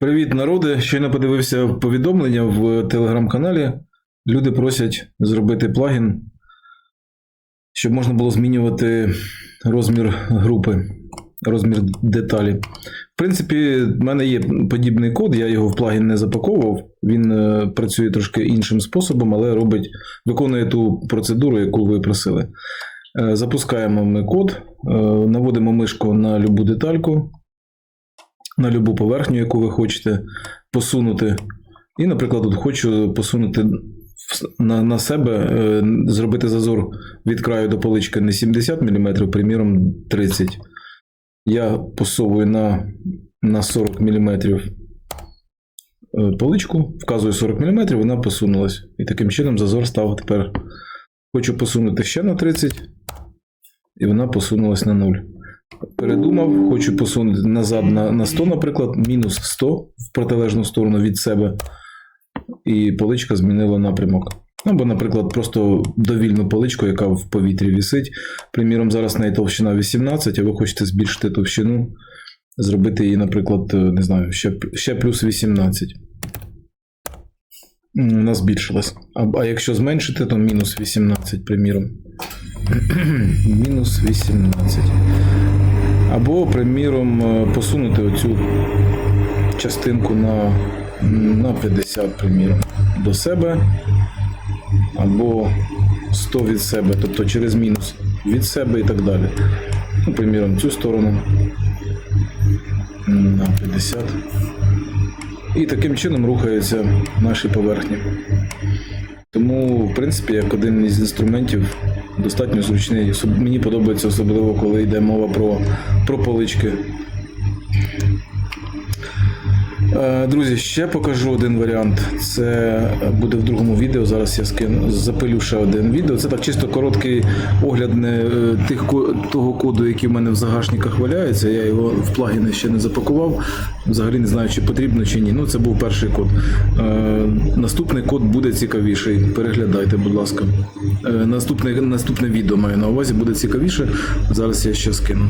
Привіт, народи! Щойно подивився повідомлення в телеграм-каналі. Люди просять зробити плагін, щоб можна було змінювати розмір групи, розмір деталі. В принципі, в мене є подібний код, я його в плагін не запаковував. Він е, працює трошки іншим способом, але робить, виконує ту процедуру, яку ви просили. Е, Запускаємо ми код, е, наводимо мишку на любу детальку на любу поверхню, яку ви хочете посунути. І, наприклад, тут хочу посунути на, на себе, е, зробити зазор від краю до полички не 70 мм, приміром 30 Я посовую на, на 40 мм поличку, вказую 40 мм, вона посунулась. І таким чином зазор став тепер. Хочу посунути ще на 30, і вона посунулась на 0 передумав, хочу посунути назад на, на 100, наприклад, мінус 100 в протилежну сторону від себе, і поличка змінила напрямок. Або, наприклад, просто довільну поличку, яка в повітрі висить. Приміром, зараз неї товщина 18, а ви хочете збільшити товщину, зробити її, наприклад, е, не знаю, ще, ще плюс 18. Вона збільшилась. А, а якщо зменшити, то мінус 18, приміром. мінус 18. Або, приміром, е, посунути оцю частинку на, на 50, приміром, до себе, або 100 від себе, тобто через мінус від себе і так далі. Ну, приміром, цю сторону на 50. І таким чином рухаються наші поверхні. Тому, в принципі, як один із інструментів достатньо зручний. Мені подобається особливо, коли йде мова про, про полички. Е, Друзі, ще покажу один варіант. Це буде в другому відео. Зараз я скину запилю ще один відео. Це так чисто короткий огляд не е, тих того коду, який в мене в загашниках валяється. Я його в плагіни ще не запакував. Взагалі не знаю, чи потрібно чи ні. Ну, це був перший код. Е, наступний код буде цікавіший. Переглядайте, будь ласка. Наступне, наступне відео маю на увазі буде цікавіше. Зараз я ще скину.